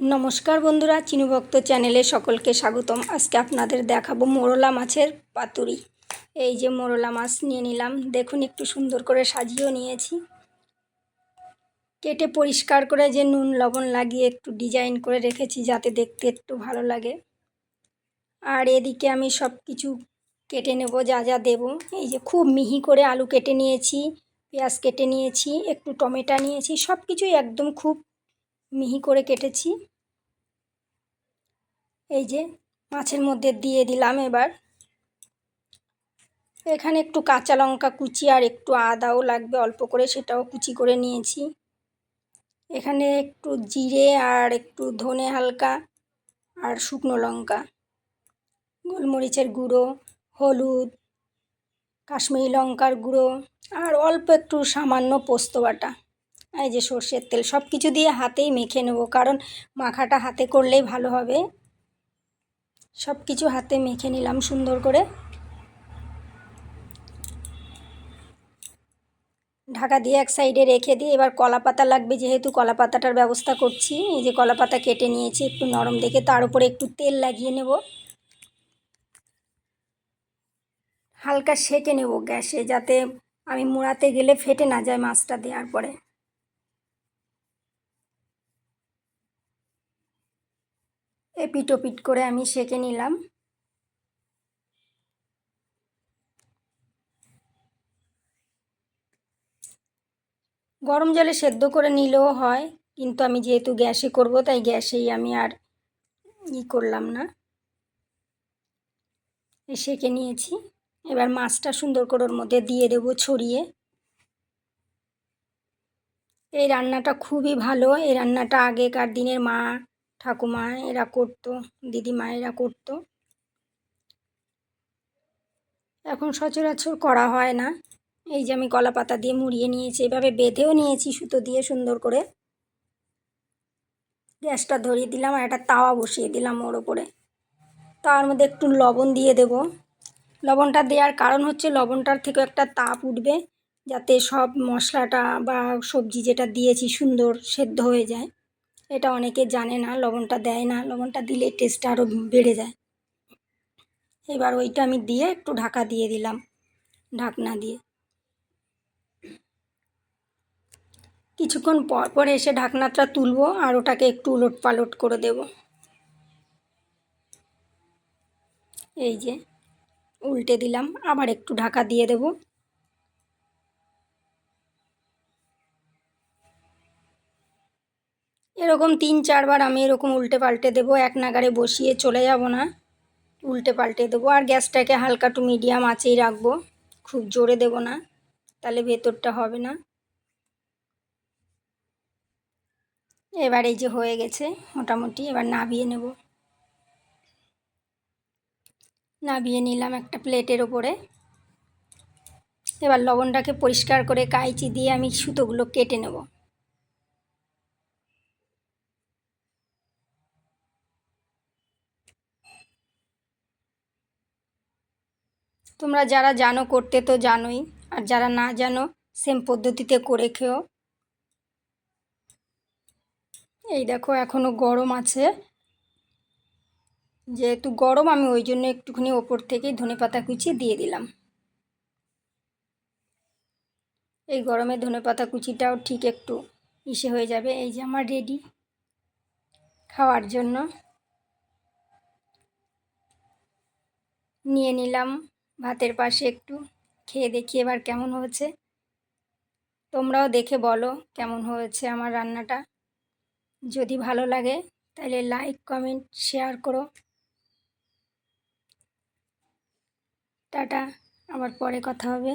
নমস্কার বন্ধুরা চিনুভক্ত চ্যানেলে সকলকে স্বাগতম। আজকে আপনাদের দেখাবো মোরলা মাছের পাতুরি। এই যে মোরলা মাছ নিয়ে নিলাম। দেখুন, একটু সুন্দর করে সাজিয়েও নিয়েছি। কেটে পরিষ্কার করে যে নুন, লবণ লাগিয়ে একটু ডিজাইন করে রেখেছি, যাতে দেখতে একটু ভালো লাগে। আর এদিকে আমি সব কিছু কেটে নেব, যা যা দেব। এই যে খুব মিহি করে আলু কেটে নিয়েছি, পেঁয়াজ কেটে নিয়েছি, একটু টমেটো নিয়েছি সব কিছুই একদম খুব মিহি করে কেটেছি। এই যে মাছের মধ্যে দিয়ে দিলাম এবার। এখানে একটু কাঁচা লঙ্কা কুচি আর একটু আদাও লাগবে, অল্প করে সেটাও কুচি করে নিয়েছি। এখানে একটু জিরে আর একটু ধনে হালকা আর শুকনো লঙ্কা, গোলমরিচের গুঁড়ো, হলুদ, কাশ্মীরি লঙ্কার গুঁড়ো আর অল্প একটু সামান্য পোস্ত বাটা। এই যে সর্ষের তেল সব কিছু দিয়ে হাতেই মেখে নেব, কারণ মাখাটা হাতে করলেই ভালো হবে। সব কিছু হাতে মেখে নিলাম সুন্দর করে। ঢাকা দিয়ে এক সাইডে রেখে দিয়ে এবার কলা পাতা লাগবে, যেহেতু কলা পাতাটার ব্যবস্থা করছি। এই যে কলা পাতা কেটে নিয়েছি, একটু নরম দেখে তার উপরে একটু তেল লাগিয়ে নেব। হালকা সেঁকে নেব গ্যাসে, যাতে আমি মুড়াতে গেলে ফেটে না যায় মাছটা দেওয়ার পরে। এপিট ওপিট করে আমি সেঁকে নিলাম। গরম জলে সেদ্ধ করে নিলেও হয়, কিন্তু আমি যেহেতু গ্যাসে করব, তাই গ্যাসেই আমি আর ই করলাম না। সেঁকে নিয়েছি। এবার মাছটা সুন্দর করে ওর মধ্যে দিয়ে দেবো ছড়িয়ে। এই রান্নাটা খুবই ভালো। এই রান্নাটা আগেকার দিনের মা ঠাকুমা এরা করতো দিদিমা এরা করতো। এখন সচরাচর করা হয় না। এই যে আমি কলা পাতা দিয়ে মুড়িয়ে নিয়েছি, এভাবে বেঁধেও নিয়েছি সুতো দিয়ে সুন্দর করে। গ্যাসটা ধরিয়ে দিলাম আর একটা তাওয়া বসিয়ে দিলাম ওর ওপরে। তাওয়ার মধ্যে একটু লবণ দিয়ে দেব। লবণটা দেওয়ার কারণ হচ্ছে লবণটার থেকে একটা তাপ উঠবে, যাতে সব মশলাটা বা সবজি যেটা দিয়েছি সুন্দর সেদ্ধ হয়ে যায়। এটা অনেকে জানে না, লবণটা দেয় না, লবণটা দিলে টেস্টটা আরও বেড়ে যায়। এবার ওইটা আমি দিয়ে একটু ঢাকা দিয়ে দিলাম, ঢাকনা দিয়ে। কিছুক্ষণ পর পর এসে ঢাকনাটা তুলবো আর ওটাকে একটু উলট পালট করে দেব। এই যে, উল্টে দিলাম, আবার একটু ঢাকা দিয়ে দেবো। এরকম তিন, চারবার আমি এরকম উল্টে পাল্টে দেবো, এক নাগারে বসিয়ে চলে যাব না। উল্টে পাল্টে দেবো, আর গ্যাসটাকে হালকা টু মিডিয়াম আঁচেই রাখব, খুব জোরে দেব না, তাহলে ভেতরটা হবে না। এবার এই যে হয়ে গেছে, মোটামুটি এবার নাবিয়ে নেব। নাবিয়ে নিলাম একটা প্লেটের ওপরে। এবার লবণটাকে পরিষ্কার করে কাইচি দিয়ে আমি সুতোগুলো কেটে নেব। তোমরা যারা জানো করতে তো জানোই, আর যারা না জানো সেম পদ্ধতিতে করে খেও। এই দেখো এখনও গরম আছে। যেহেতু গরম, আমি ওই জন্য একটুখানি ওপর থেকেই ধনে পাতা কুচি দিয়ে দিলাম। এই গরমে ধনে পাতা কুচিটাও ঠিক একটু ইসে হয়ে যাবে। এই যে আমার রেডি খাওয়ার জন্য। নিয়ে নিলাম। ভাতের পাশে একটু খেয়ে দেখি এবার কেমন হয়েছে। তোমরাও দেখে বলো কেমন হয়েছে আমার রান্নাটা। যদি ভালো লাগে তাহলে লাইক কমেন্ট শেয়ার করো। টাটা, আবার পরে কথা হবে।